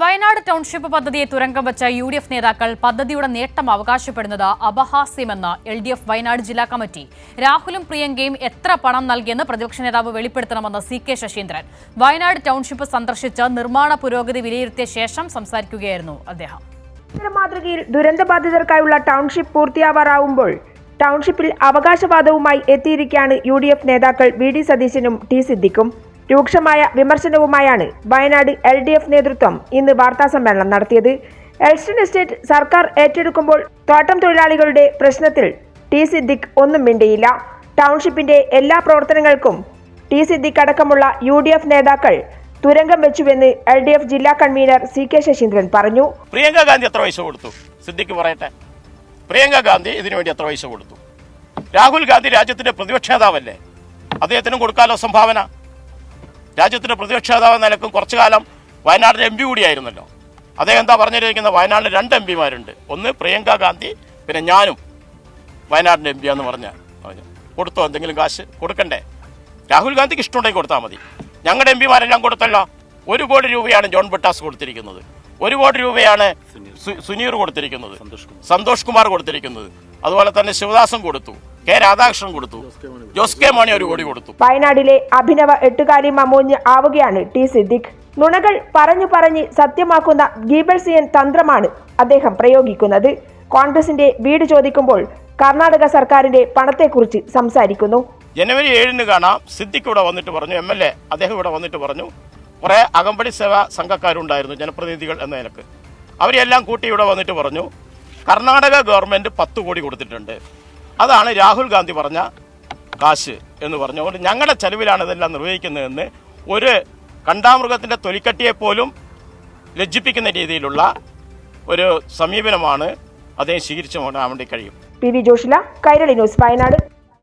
Wayanad township പദ്ധതിയെ തുരങ്കം വെച്ച യു ഡി എഫ് നേതാക്കൾ പദ്ധതിയുടെ നേട്ടം അവകാശപ്പെടുന്നത് അപഹാസ്യമെന്ന് എൽ ഡി എഫ് വയനാട് ജില്ലാ കമ്മിറ്റി. രാഹുലും പ്രിയങ്കയും എത്ര പണം നൽകിയെന്ന് പ്രതിപക്ഷ നേതാവ് വെളിപ്പെടുത്തണമെന്ന് C K Saseendran. Wayanad township സന്ദർശിച്ച് നിർമ്മാണ പുരോഗതി വിലയിരുത്തിയ ശേഷം സംസാരിക്കുകയായിരുന്നു അദ്ദേഹം. മാതൃകയിൽ ദുരന്തബാധിതർക്കായുള്ള ടൗൺഷിപ്പ് പൂർത്തിയാവാറാവുമ്പോൾ ടൗൺഷിപ്പിൽ അവകാശവാദവുമായി എത്തിയിരിക്കുകയാണ് യു ഡി എഫ് നേതാക്കൾ വി ഡി സതീശനും ടി സിദ്ദിഖും. രൂക്ഷമായ വിമർശനവുമായാണ് വയനാട് എൽ ഡി എഫ് നേതൃത്വം ഇന്ന് വാർത്താസമ്മേളനം നടത്തിയത്. എൽസ്റ്റൺ എസ്റ്റേറ്റ് സർക്കാർ ഏറ്റെടുക്കുമ്പോൾ തോട്ടം തൊഴിലാളികളുടെ പ്രശ്നത്തിൽ ടി സിദ്ദിഖ് ഒന്നും മിണ്ടിയില്ല. ടൗൺഷിപ്പിന്റെ എല്ലാ പ്രവർത്തനങ്ങൾക്കും ടി സിദ്ദിഖ് അടക്കമുള്ള യു ഡി എഫ് നേതാക്കൾ തുരങ്കം വെച്ചുവെന്ന് എൽ ഡി എഫ് ജില്ലാ കൺവീനർ സി കെ ശശീന്ദ്രൻ പറഞ്ഞു. പ്രിയങ്ക ഗാന്ധി എത്ര പൈസ കൊടുത്തു? സിദ്ദിഖ് പറയട്ടെ. പ്രിയങ്ക ഗാന്ധി ഇതിനുവേണ്ടി എത്ര പൈസ കൊടുത്തു? രാഹുൽ ഗാന്ധി രാജ്യത്തിന്റെ പ്രതിപക്ഷ നേതാവല്ലേ? അദ്ദേഹത്തിനും കൊടുക്കാലോ സംഭാവന? രാജ്യത്തിന്റെ പ്രതിപക്ഷ നേതാവ് നിലക്കും കുറച്ചു കാലം വയനാടിന്റെ എം പി കൂടിയായിരുന്നല്ലോ. അദ്ദേഹം എന്താ പറഞ്ഞിരിക്കുന്നത്? വയനാട്ടിൽ രണ്ട് എം പിമാരുണ്ട്. ഒന്ന് പ്രിയങ്ക ഗാന്ധി പിന്നെ ഞാനും വയനാടിന്റെ എം പി എന്ന് പറഞ്ഞ പറഞ്ഞു കൊടുത്തോ? എന്തെങ്കിലും കാശ് കൊടുക്കണ്ടേ? രാഹുൽ ഗാന്ധിക്ക് ഇഷ്ടമുണ്ടെങ്കിൽ കൊടുത്താൽ മതി. ഞങ്ങളുടെ എം പിമാരെല്ലാം കൊടുത്തല്ലോ. ഒരു കോടി രൂപയാണ് ജോൺ ബട്ടാസ് കൊടുത്തിരിക്കുന്നത്. ഒരു കോടി രൂപയാണ് സുനീർ കൊടുത്തിരിക്കുന്നത്. സന്തോഷ് കുമാർ കൊടുത്തിരിക്കുന്നത്. അതുപോലെ തന്നെ ശിവദാസും കൊടുത്തു. കെ രാധാകൃഷ്ണൻ കൊടുത്തു. ജോസ് കെ മാണി ഒരു കോടി കൊടുത്തു. വയനാടിലെ അഭിനവ എട്ടുകാലി മമോഞ്ഞ് ആവുകയാണ് ടി സിദ്ദിഖ്. നുണകൾ പറഞ്ഞു പറഞ്ഞ് സത്യമാക്കുന്ന ഗീബൽസിയൻ തന്ത്രമാണ് അദ്ദേഹം പ്രയോഗിക്കുന്നത്. കോൺഗ്രസിന്റെ വീട് ചോദിക്കുമ്പോൾ കർണാടക സർക്കാരിന്റെ പണത്തെക്കുറിച്ച് സംസാരിക്കുന്നു. ജനുവരി ഏഴിന് കാണാം. സിദ്ദിഖ് ഇവിടെ വന്നിട്ട് പറഞ്ഞു. എം എൽ എ അദ്ദേഹം ഇവിടെ വന്നിട്ട് പറഞ്ഞു. കുറേ അകമ്പടി സേവാ സംഘക്കാരുണ്ടായിരുന്നു ജനപ്രതിനിധികൾ എന്ന നിലയ്ക്ക്. അവരെല്ലാം കൂട്ടി ഇവിടെ വന്നിട്ട് പറഞ്ഞു. കർണാടക ഗവൺമെന്റ് പത്ത് കോടി കൊടുത്തിട്ടുണ്ട്. അതാണ് രാഹുൽ ഗാന്ധി പറഞ്ഞ കാശ് എന്ന് പറഞ്ഞുകൊണ്ട് ഞങ്ങളുടെ ചെലവിലാണ് ഇതെല്ലാം നിർവഹിക്കുന്നതെന്ന് ഒരു കണ്ടാമൃഗത്തിന്റെ തൊലിക്കട്ടിയെപ്പോലും ലജ്ജിപ്പിക്കുന്ന രീതിയിലുള്ള ഒരു സമീപനമാണ് അദ്ദേഹം സ്വീകരിച്ചു കൊണ്ടാൻ വേണ്ടി കഴിയും. P V Joshila Kairali news Wayanad.